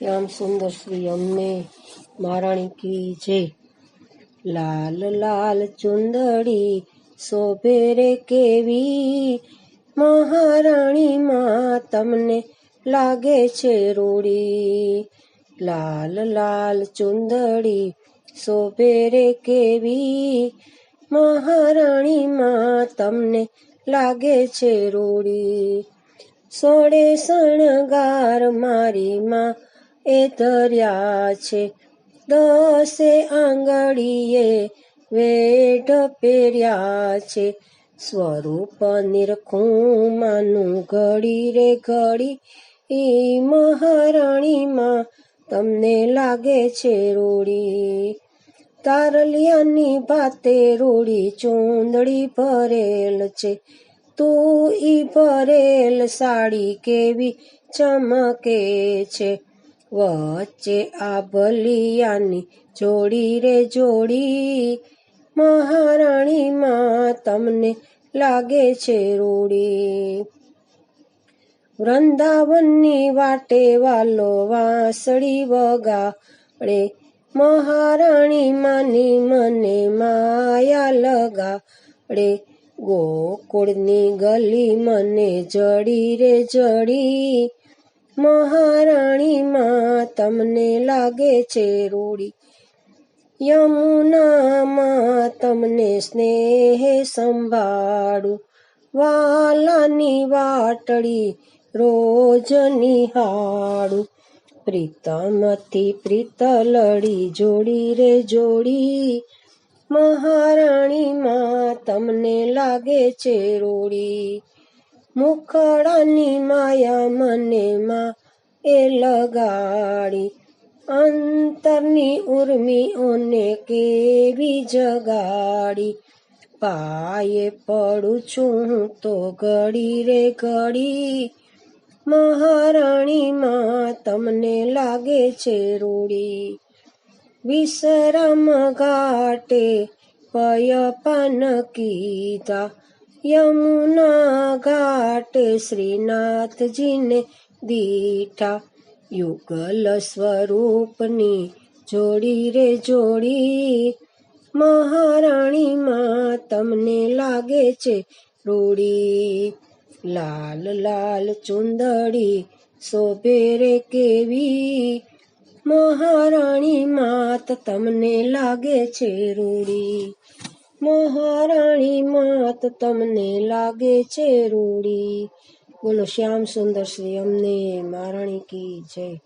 શ્યામ સુંદર શ્રી અમને મહારાણી કી જય લાલ લાલ ચુંદડી શોભે રે કેવી મહારાણી માં તમને લાગે છે રૂડી. લાલ લાલ ચુંદડી શોભે રે કેવી મહારાણી માં તમને લાગે છે રૂડી. સોળે શણગાર મારી માં એ ધર્યા છે. દસે આંગળીએ વેઢ પહેર્યા છે. સ્વરૂપ નિરખું માનું ઘડી રે ઘડી ઈ મહારાણીમાં તમને લાગે છે રૂડી. તારલિયાની ભાતે રૂડી ચૂંદડી ભરેલ છે. તું ઈ ભરેલ સાડી કેવી ચમકે છે? વચ્ચે આ ભલિયાની જોડી રે જોડી. મહારાણીમાં તમને લાગે છે રૂડી. વૃંદાવનની વાટે વાલો વાંસળી વગાડે. મહારાણી માની મને માયા લગાડે. ગોકુળની ગલી મને જડી રે જડી. મહારાણીમાં તમને લાગે છે રૂડી. યમુનામાં તમને સ્નેહ સંભાળું. વાલાની વાટડી રોજ નિહાળું. પ્રીતમથી પ્રીતલડી જોડી રે જોડી. મહારાણીમાં તમને લાગે છે રૂડી. મુખડાની માયા મને માં એ લગાડી. અંતરની ઉર્મિઓને કેવી જગાડી? પાયે પડું છું તો ઘડી રે ઘડી. મહારાણીમાં તમને લાગે છે રૂડી. વિશ્રમ ઘાટે પય પાન કીધા. યમુના ઘાટ શ્રીનાથજીને દીઠા યુગલ સ્વરૂપની જોડી રે જોડી મહારાણીમાં તમને લાગે છે રૂડી લાલ લાલ ચુંદડી શોભે રે કેવી મહારાણી માત તમને લાગે છે રૂડી મહારાણી માત તમને લાગે છે રૂડી? બોલો શ્યામ સુંદર શ્રી અમને મહારાણી કી જય.